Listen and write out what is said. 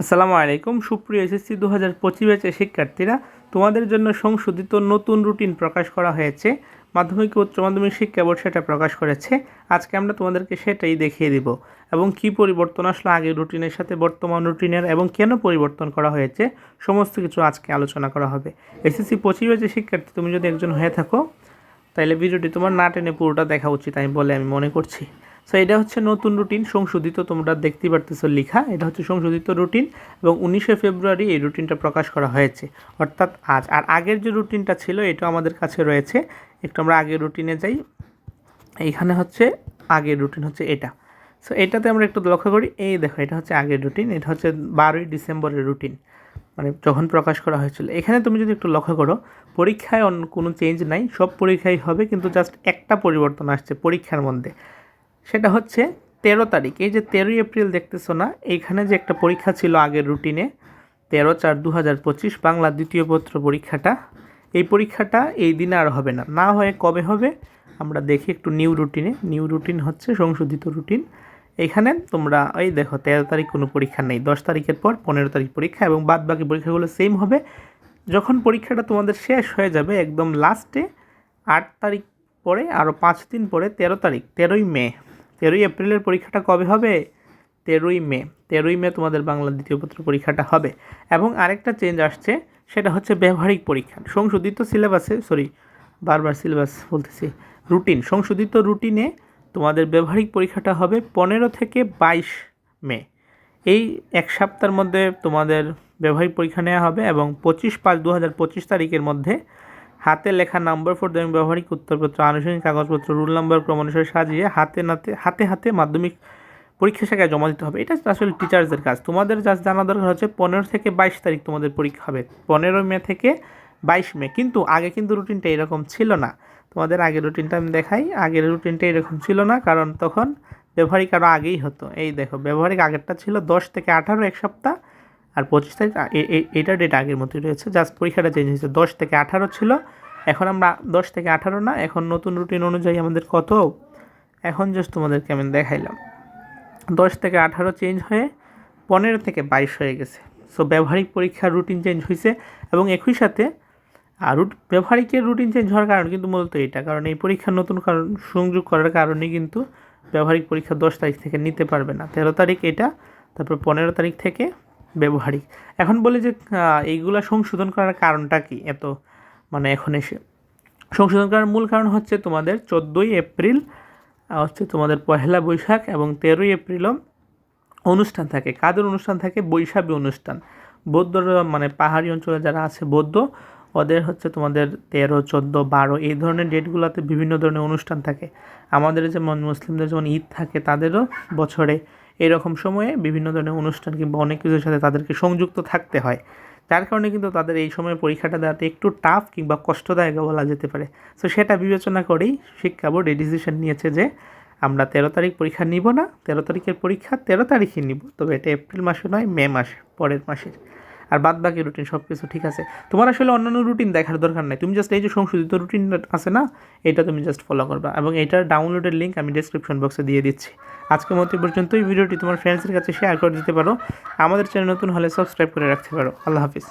আসসালামু আলাইকুম। সুপ্রিয় এসএসসি দু হাজার পঁচিশ ব্যাচের শিক্ষার্থীরা, তোমাদের জন্য সংশোধিত নতুন রুটিন প্রকাশ করা হয়েছে। মাধ্যমিক উচ্চ মাধ্যমিক শিক্ষা বোর্ড সেটা প্রকাশ করেছে। আজকে আমরা তোমাদেরকে সেটাই দেখিয়ে দিব। এবং কি পরিবর্তন আসলো আগের রুটিনের সাথে, বর্তমান রুটিনের, এবং কেন পরিবর্তন করা হয়েছে, সমস্ত কিছু আজকে আলোচনা করা হবে। এসএসসি পঁচিশ ব্যাচের শিক্ষার্থী, তুমি যদি একজন হয়ে থাকো তাহলে ভিডিওটি তোমার না টেনে পুরোটা দেখা উচিত, আমি বলে আমি মনে করছি। সো এটা হচ্ছে নতুন রুটিন সংশোধিত, তোমরা দেখতে পারতেছো লেখা। এটা হচ্ছে সংশোধিত রুটিন এবং উনিশে ফেব্রুয়ারি এই রুটিনটা প্রকাশ করা হয়েছে। অর্থাৎ আজ। আর আগের যে রুটিনটা ছিল এটা আমাদের কাছে রয়েছে। একটু আমরা আগের রুটিনে যাই। এইখানে হচ্ছে আগের রুটিন হচ্ছে এটা। সো এটাতে আমরা একটু লক্ষ্য করি। এই দেখো, এটা হচ্ছে আগের রুটিন এটা হচ্ছে বারোই ডিসেম্বরের রুটিন মানে যখন প্রকাশ করা হয়েছিল। এখানে তুমি যদি একটু লক্ষ্য করো, পরীক্ষায় অন্য কোনো চেঞ্জ নাই, সব পরীক্ষাই হবে, কিন্তু জাস্ট একটা পরিবর্তন আসছে পরীক্ষার মধ্যে। সেটা হচ্ছে তেরো তারিখ। এই যে তেরোই এপ্রিল দেখতেছো না, এইখানে যে একটা পরীক্ষা ছিল আগের রুটিনে, তেরো চার দু হাজার পঁচিশ, বাংলা দ্বিতীয় পত্র পরীক্ষাটা। এই পরীক্ষাটা এই দিনে আর হবে না। না হয়ে কবে হবে, আমরা দেখি একটু নিউ রুটিনে। নিউ রুটিন হচ্ছে সংশোধিত রুটিন। এখানে তোমরা, এই দেখো, তেরো তারিখ কোনো পরীক্ষা নেই। দশ তারিখের পর পনেরো তারিখ পরীক্ষা এবং বাদ বাকি পরীক্ষাগুলো সেম হবে। যখন পরীক্ষাটা তোমাদের শেষ হয়ে যাবে, একদম লাস্টে আট তারিখ পরে আরও পাঁচ দিন পরে তেরো তারিখ, তেরোই মে। তেরোই এপ্রিলের পরীক্ষাটা কবে হবে? তেরোই মে। তেরোই মে তোমাদের বাংলা দ্বিতীয় পত্র পরীক্ষাটা হবে। এবং আরেকটা চেঞ্জ আসছে, সেটা হচ্ছে ব্যবহারিক পরীক্ষা। সংশোধিত সিলেবাসে সরি বারবার সিলেবাস বলতেছি রুটিন সংশোধিত রুটিনে তোমাদের ব্যবহারিক পরীক্ষাটা হবে পনেরো থেকে বাইশ মে। এই এক সপ্তাহের মধ্যে তোমাদের ব্যবহারিক পরীক্ষা নেওয়া হবে এবং পঁচিশ পাঁচ দু হাজার পঁচিশ তারিখের মধ্যে হাতে লেখা নাম্বার ফোর এবং ব্যবহারিক উত্তরপত্র, আনুষঙ্গিক কাগজপত্র, রুল নাম্বার ক্রম অনুসারে সাজিয়ে হাতে নাতে, হাতে হাতে মাধ্যমিক পরীক্ষা শাখায় জমা দিতে হবে। এটা আসলে টিচার্সদের কাজ। তোমাদের যা জানা দরকার হচ্ছে, পনেরো থেকে বাইশ তারিখ তোমাদের পরীক্ষা হবে। পনেরো মে থেকে বাইশ মে। কিন্তু আগে কিন্তু রুটিনটা এরকম ছিল না। তোমাদের আগের রুটিনটা আমি দেখাই। আগের রুটিনটা এরকম ছিল না, কারণ তখন ব্যবহারিক আরও আগেই হতো। এই দেখো, ব্যবহারিক আগেরটা ছিল দশ থেকে আঠারো, এক সপ্তাহ। আর পঁচিশ তারিখ এইটা ডেট আগের মতোই রয়েছে। জাস্ট পরীক্ষাটা চেঞ্জ হয়েছে। দশ থেকে আঠারো ছিল। এখন আমরা দশ থেকে আঠারো না, এখন নতুন রুটিন অনুযায়ী আমাদের কত? এখন জাস্ট তোমাদেরকে আমি দেখাইলাম। দশ থেকে আঠারো চেঞ্জ হয়ে পনেরো থেকে বাইশ হয়ে গেছে। সো ব্যবহারিক পরীক্ষার রুটিন চেঞ্জ হয়েছে এবং একই সাথে আর ব্যবহারিকের রুটিন চেঞ্জ হওয়ার কারণ কিন্তু মূলত এটা। কারণ এই পরীক্ষার নতুন কারণ, সংযোগ করার কারণে কিন্তু ব্যবহারিক পরীক্ষা দশ তারিখ থেকে নিতে পারবে না। তেরো তারিখ এটা, তারপর পনেরো তারিখ থেকে ব্যবহারিক। এখন বলি যে এইগুলা সংশোধন করার কারণটা কি? এত মানে এখন এসে। সংশোধন করার মূল কারণ হচ্ছে তোমাদের চোদ্দোই এপ্রিল হচ্ছে তোমাদের পহেলা বৈশাখ এবং তেরোই এপ্রিলও অনুষ্ঠান থাকে। কাদের অনুষ্ঠান থাকে? বৈশাখী অনুষ্ঠান। বৌদ্ধরা মানে পাহাড়ি অঞ্চলে যারা আছে বৌদ্ধ, ওদের হচ্ছে তোমাদের তেরো, চোদ্দ, বারো, এই ধরনের ডেটগুলোতে বিভিন্ন ধরনের অনুষ্ঠান থাকে। আমাদের যেমন মুসলিমদের যেমন ঈদ থাকে, তাদেরও বছরে এরকম সময়ে বিভিন্ন ধরনের অনুষ্ঠান কিংবা অনেক কিছুর সাথে তাদেরকে সংযুক্ত থাকতে হয়। যার কারণে কিন্তু তাদের এই সময় পরীক্ষাটা দেওয়াতে একটু টাফ কিংবা কষ্টদায়ক বলা যেতে পারে। সো সেটা বিবেচনা করেই শিক্ষা বোর্ড এই ডিসিশন নিয়েছে যে, আমরা তেরো তারিখ পরীক্ষা নিব না, তেরো তারিখের পরীক্ষা তেরো তারিখে নিব। তবে এটা এপ্রিল মাসে নয়, মে মাসে, পরের মাসের। আর বাদ বাকি রুটিন সব কিছু ঠিক আছে। তোমার আসলে অন্যান্য রুটিন দেখার দরকার নাই। তুমি জাস্ট এই যে সংশোধিত রুটিন আছে না, এটা তুমি জাস্ট ফলো করবা। এবং এটার ডাউনলোডের লিঙ্ক আমি ডিসক্রিপশন বক্সে দিয়ে দিচ্ছি। আজকের মতো পর্যন্ত এই ভিডিওটি তোমার ফ্রেন্ডসের কাছে শেয়ার করে দিতে পারো। আমাদের চ্যানেল নতুন হলে সাবস্ক্রাইব করে রাখতে পারো। আল্লাহ হাফিজ।